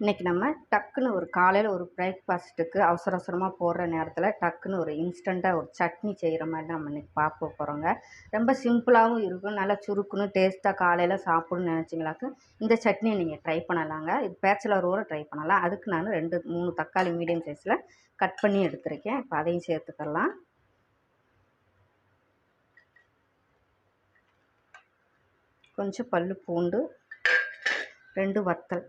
இன்றைக்கி நம்ம டக்குன்னு ஒரு காலையில் ஒரு பிரேக்ஃபாஸ்ட்டுக்கு அவசர அவசரமாக போடுற நேரத்தில் டக்குன்னு ஒரு இன்ஸ்டண்ட்டாக ஒரு சட்னி செய்கிற மாதிரி நம்ம இன்றைக்கி பார்க்க போகிறோங்க ரொம்ப சிம்பிளாகவும் இருக்கும். நல்லா சுருக்குன்னு டேஸ்ட்டாக காலையில் சாப்பிட்ணுன்னு நினச்சிங்களாக்கு இந்த சட்னியை நீங்கள் ட்ரை பண்ணலாங்க. இது பேச்சுலரோட ட்ரை பண்ணலாம். அதுக்கு நான் ரெண்டு மூணு தக்காளி மீடியம் சைஸில் கட் பண்ணி எடுத்துருக்கேன். இப்போ அதையும் சேர்த்துக்கலாம். கொஞ்சம் பல் பூண்டு ரெண்டு வத்தல்.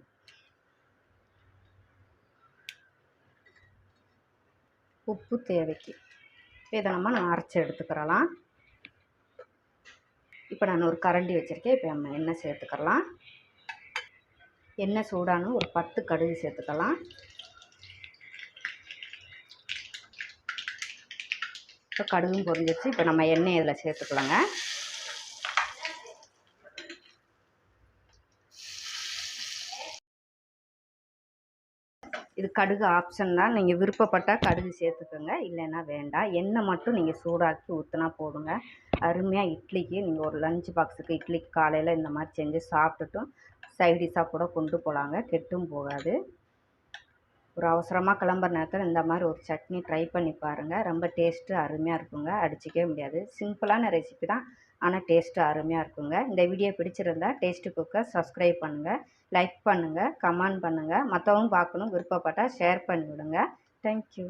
உப்பு தேவைக்கு. இதை நம்ம நான் அரைச்சி எடுத்துக்கிறலாம். இப்போ நான் ஒரு கரண்டி வச்சுருக்கேன். இப்போ நம்ம எண்ணெய் சேர்த்துக்கலாம். எண்ணெய் சூடான ஒரு பத்து கடுகு சேர்த்துக்கலாம். இப்போ கடுகும் பொரிஞ்சிச்சு இப்போ நம்ம எண்ணெய் இதில் சேர்த்துக்கலாங்க. இது கடுகு ஆப்ஷன் தான். நீங்கள் விருப்பப்பட்டால் கடுகு சேர்த்துக்கோங்க. இல்லைன்னா வேண்டாம். எண்ணெய் மட்டும் நீங்கள் சூடாக்கி ஊற்றினா போதுங்க. அருமையாக இட்லிக்கு நீங்கள் ஒரு லஞ்ச் பாக்ஸுக்கு இட்லிக்கு காலையில் இந்த மாதிரி செஞ்சு சாப்பிட்டுட்டும் சைடிஷாக கூட கொண்டு போகலாங்க கெட்டும் போகாது. ஒரு அவசரமாக கிளம்புற நேரத்தில் இந்த மாதிரி ஒரு சட்னி ட்ரை பண்ணி பாருங்கள் ரொம்ப டேஸ்ட்டு அருமையாக இருக்குங்க. அடிச்சிக்கவே முடியாது. சிம்பிளான ரெசிபி தான். ஆனால் டேஸ்ட்டு அருமையாக இருக்குங்க. இந்த வீடியோ பிடிச்சிருந்தா டேஸ்ட்டு குக்கை சப்ஸ்கிரைப் பண்ணுங்கள் லைக் பண்ணுங்கள் கமெண்ட் பண்ணுங்கள் மற்றவங்க பார்க்கணும் விருப்பப்பட்டால் ஷேர் பண்ணிவிடுங்க. தேங்க்யூ.